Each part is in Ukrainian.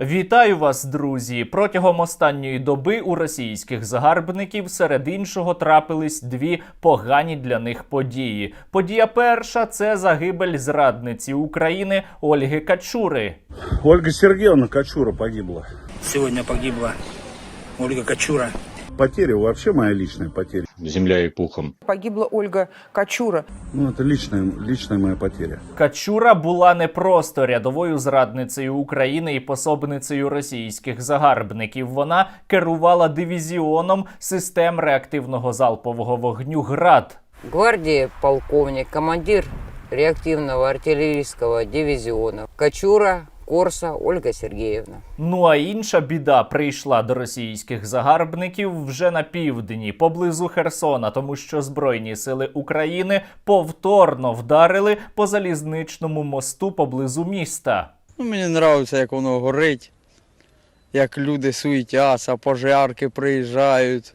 Вітаю вас, друзі! Протягом останньої доби у російських загарбників серед іншого трапились дві погані для них події. Подія перша це загибель зрадниці України Ольги Качури. Ольга Сергеевна Качура погибла. Сьогодні погибла Ольга Кочура. Потеря вообще моя личная потеря. земля и пухом. Погибла Ольга Кочура. Ну, это личная, личная моя потеря. Качура була не просто рядовою зрадницею України і пособницею російських загарбників. Вона керувала дивізіоном систем реактивного залпового вогню ГРАД. Гвардии полковник, командир реактивного артиллерийского дивизиона. Кочура Корса Ольга Сергеевна. Ну а інша біда прийшла до російських загарбників вже на півдні, поблизу Херсона, тому що Збройні сили України повторно вдарили по залізничному мосту поблизу міста. Ну, мені подобається, як воно горить, як люди суетяться, пожарки приїжджають.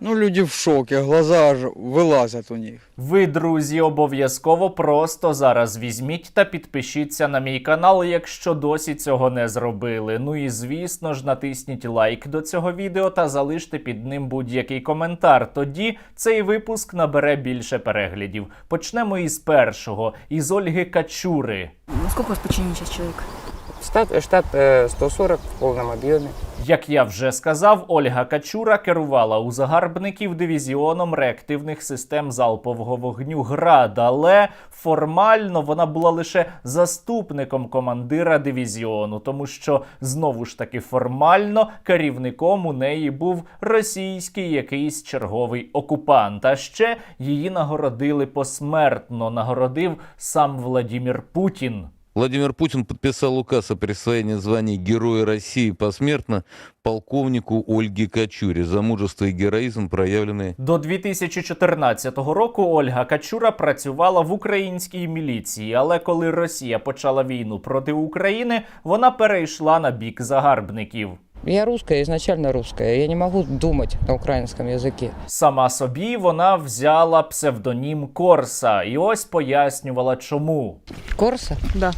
Ну, люди в шокі, глаза аж вилазять у них. Ви, друзі, обов'язково просто зараз візьміть та підпишіться на мій канал, якщо досі цього не зробили. Ну і звісно ж, натисніть лайк до цього відео та залиште під ним будь-який коментар. Тоді цей випуск набере більше переглядів. Почнемо із першого, із Ольги Качури. Ну, сколько у Штат, штат э, 140 в полном объеме. Як я вже сказав, Ольга Качура керувала у загарбників дивізіоном реактивних систем залпового вогню ГРАД, але формально вона була лише заступником командира дивізіону, тому що знову ж таки формально керівником у неї був російський якийсь черговий окупант. А ще її нагородили посмертно. Нагородив сам Владімір Путін. Владимир Путин подписал указ о присвоении звания Героя России посмертно полковнику Ольге Качурі за мужество і героїзм проявлений До 2014 року Ольга Качура працювала в українській міліції, але коли Росія почала війну проти України, вона перейшла на бік загарбників. Я русская, изначально русская. Я не могу думать на украинском языке. Сама собі вона взяла псевдонім Корса, і ось пояснювала, чому. Корса? Да.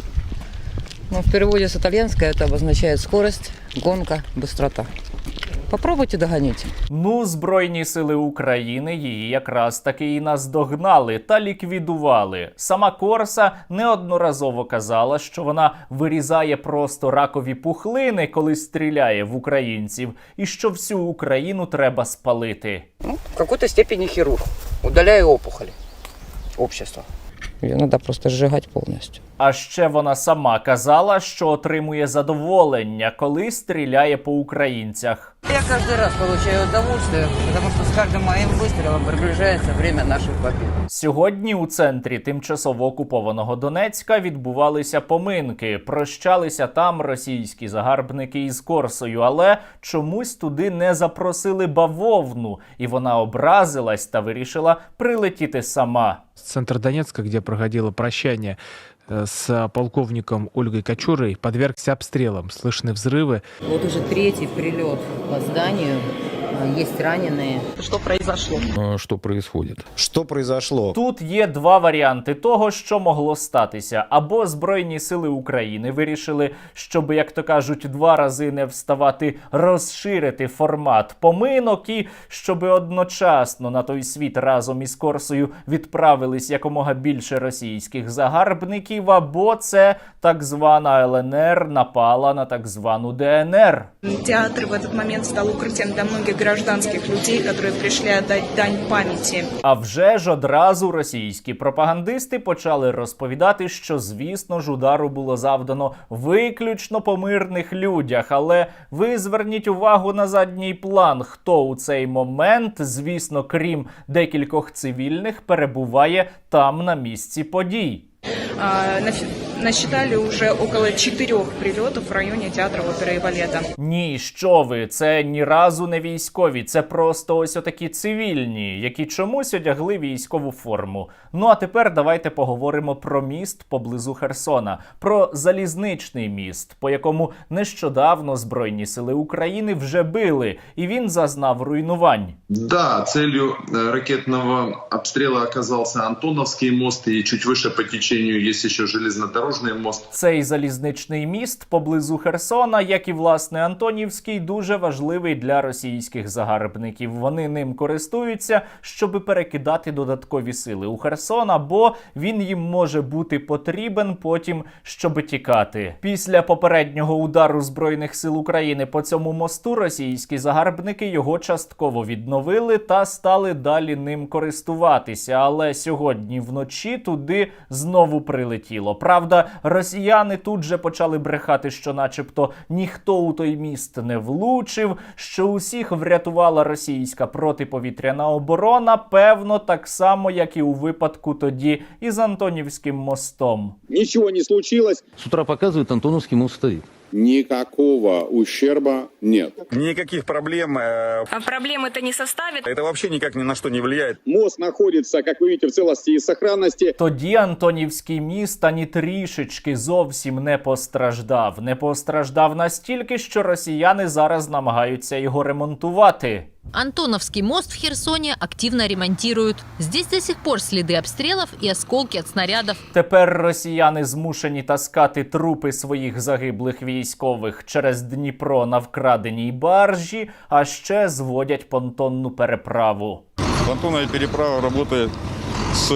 Ну, в переводе с итальянского это обозначает скорость, гонка, быстрота. Попробуйте догонить. Ну, Збройні сили України її якраз таки і наздогнали та ліквідували. Сама Корса неодноразово казала, що вона вирізає просто ракові пухлини, коли стріляє в українців, і що всю Україну треба спалити. Ну, в какой-то степени хирург. Удаляю опухоли общества. Ее надо просто сжигать полностью. А ще вона сама казала, що отримує задоволення, коли стріляє по українцях. Я каждый раз получаю удовольствие, потому что с каждым моим выстрелом приближается время нашей победы. Сьогодні у центрі тимчасово окупованого Донецька відбувалися поминки. Прощалися там російські загарбники із Корсою, але чомусь туди не запросили бавовну, і вона образилась та вирішила прилетіти сама. Центр Донецка, где проходило прощание э, с полковником Ольгой Кочурой, подвергся обстрелам. Слышны взрывы. Вот уже третий прилет по зданию. А, Есть раненые. А, Что происходит? Что произошло? Тут є два варіанти того, що могло статися. Або Збройні сили України вирішили, щоб, як то кажуть, два рази не вставати, розширити формат поминок, і щоб одночасно на той світ разом із Корсою відправились якомога більше російських загарбників, або це так звана ЛНР напала на так звану ДНР. Театр в этот момент стал укрытием для многих гражданских людей, которые пришли отдать дань памяти. А вже ж одразу російські пропагандисти почали розповідати, що звісно ж удару було завдано виключно по мирних людях. Але ви зверніть увагу на задній план, хто у цей момент, звісно, крім декількох цивільних, перебуває там на місці подій. А, наф- насчитали уже около четырех прилетов в районе театра оперы и балета. Ні, що ви, це ні разу не військові, це просто ось отакі цивільні, які чомусь одягли військову форму. Ну а тепер давайте поговоримо про міст поблизу Херсона, про залізничний міст, по якому нещодавно Збройні сили України вже били, і він зазнав руйнувань. Да, целью э, ракетного обстрела оказался Антоновский мост, и чуть выше по течению есть еще железнодорожный железнодорожный мост. Цей залізничний міст поблизу Херсона, як і власне Антонівський, дуже важливий для російських загарбників. Вони ним користуються, щоб перекидати додаткові сили у Херсон, або він їм може бути потрібен потім, щоб тікати. Після попереднього удару збройних сил України по цьому мосту російські загарбники його частково відновили та стали далі ним користуватися. Але сьогодні вночі туди знову прилетіло. Правда, росіяни тут же почали брехати, що, начебто, ніхто у той міст не влучив, що усіх врятувала російська протиповітряна оборона. Певно, так само, як і у випадку тоді із Антонівським мостом. Нічого не случилось, Сутра утра показывает, Антоновский мост стоит никакого ущерба нет. Никаких проблем. э, А проблем это не составит? Это вообще никак ни на что не влияет. Мост находится, как вы видите, в целости и сохранности. Тоді Антонівський міст ані трішечки зовсім не постраждав. Не постраждав настільки, що росіяни зараз намагаються його ремонтувати. Антоновский мост в Херсоні активно ремонтують. Здесь до сих пор сліди обстрілів і осколки від снарядів. Тепер росіяни змушені таскати трупи своїх загиблих військових через Дніпро на вкраденій баржі, а ще зводять понтонну переправу. Понтонна переправа работает с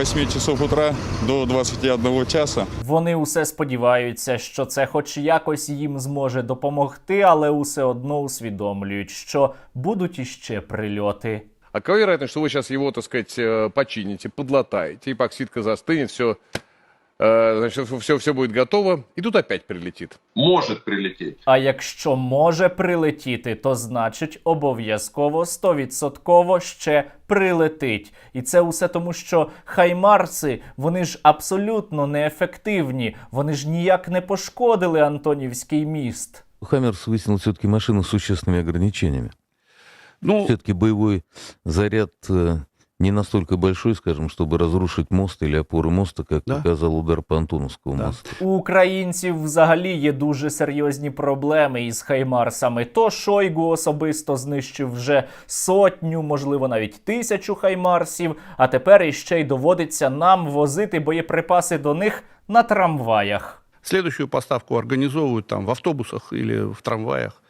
8 часов утра до 21 часа. Вони усе сподіваються, що це хоч якось їм зможе допомогти, але усе одно усвідомлюють, що будуть іще прильоти. А какова вероятность, что вы сейчас его, так сказать, э, почините, подлатаете, эпоксидка застынет, все, значит, все, все будет готово, и тут опять прилетит. Может прилететь. А якщо може прилетіти, то значить обов'язково 100% ще прилетить. І це усе тому, що хаймарси вони ж абсолютно неефективні. Вони ж ніяк не пошкодили Антонівський міст. Хаммерс высунул все-таки машину с существенными ограничениями. Ну, Все-таки боевой заряд э, не настолько большой, скажем, чтобы разрушить мост или опоры моста, как Да. показал удар по Антоновскому Да. мосту. У українців взагалі є дуже серйозні проблеми із хаймарсами. То Шойгу особисто знищив вже сотню, можливо, навіть тисячу хаймарсів. А тепер іще й доводиться нам возити боєприпаси до них на трамваях. Следующую поставку организовывают там в автобусах или в трамваях.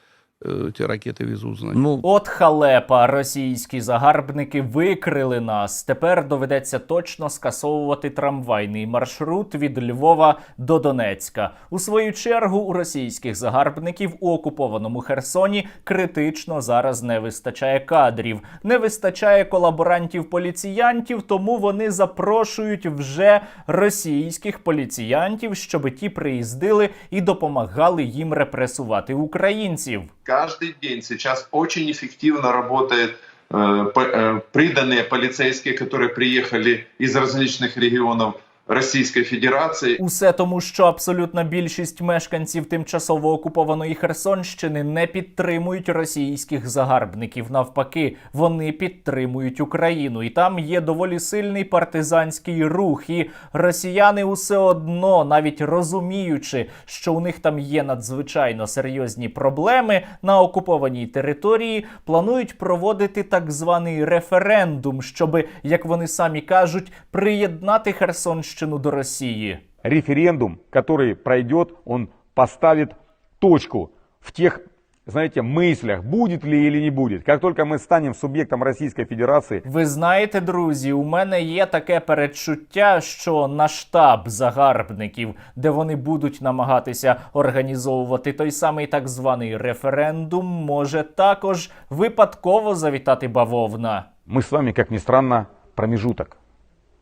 Э, Эти ракеты везут, значит. Ну, От халепа, російські загарбники викрили нас. Тепер доведеться точно скасовувати трамвайний маршрут від Львова до Донецька. У свою чергу у російських загарбників у окупованому Херсоні критично зараз не вистачає кадрів, не вистачає колаборантів-поліціянтів, тому вони запрошують вже російських поліціянтів, щоб ті приїздили і допомагали їм репресувати українців. Каждый день сейчас очень эффективно работает э, по- э, приданные полицейские, которые приехали из различных регионов Российской Федерации. Усе тому, що абсолютна більшість мешканців тимчасово окупованої Херсонщини не підтримують російських загарбників. Навпаки, вони підтримують Україну, і там є доволі сильний партизанський рух. І росіяни усе одно, навіть розуміючи, що у них там є надзвичайно серйозні проблеми на окупованій території, планують проводити так званий референдум, щоби, як вони самі кажуть, приєднати Херсонщину до Росії. Референдум, который пройдет, он поставит точку в тех, знаете, мыслях, будет ли или не будет. Как только мы станем субъектом Российской Федерации, Ви знаєте, друзі, у мене є таке передчуття, що на штаб загарбників, де вони будуть намагатися організовувати той самий так званий референдум, може також випадково завітати бавовна. мы с вами, как ни странно, промежуток.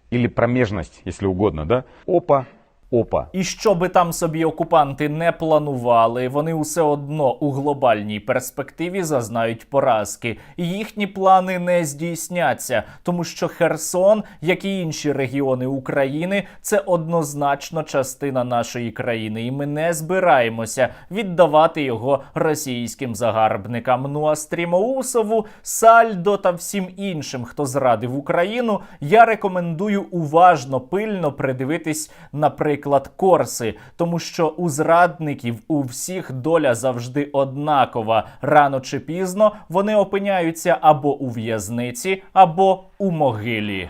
Или промежность, если угодно, да? Опа, опа. І що би там собі окупанти не планували, вони усе одно у глобальній перспективі зазнають поразки. І їхні плани не здійсняться, тому що Херсон, як і інші регіони України, це однозначно частина нашої країни, і ми не збираємося віддавати його російським загарбникам. Ну а Стрімоусову, Сальдо та всім іншим, хто зрадив Україну, я рекомендую уважно, пильно придивитись, наприклад, Корси, тому що у зрадників у всіх доля завжди однакова. Рано чи пізно вони опиняються або у в'язниці, або у могилі.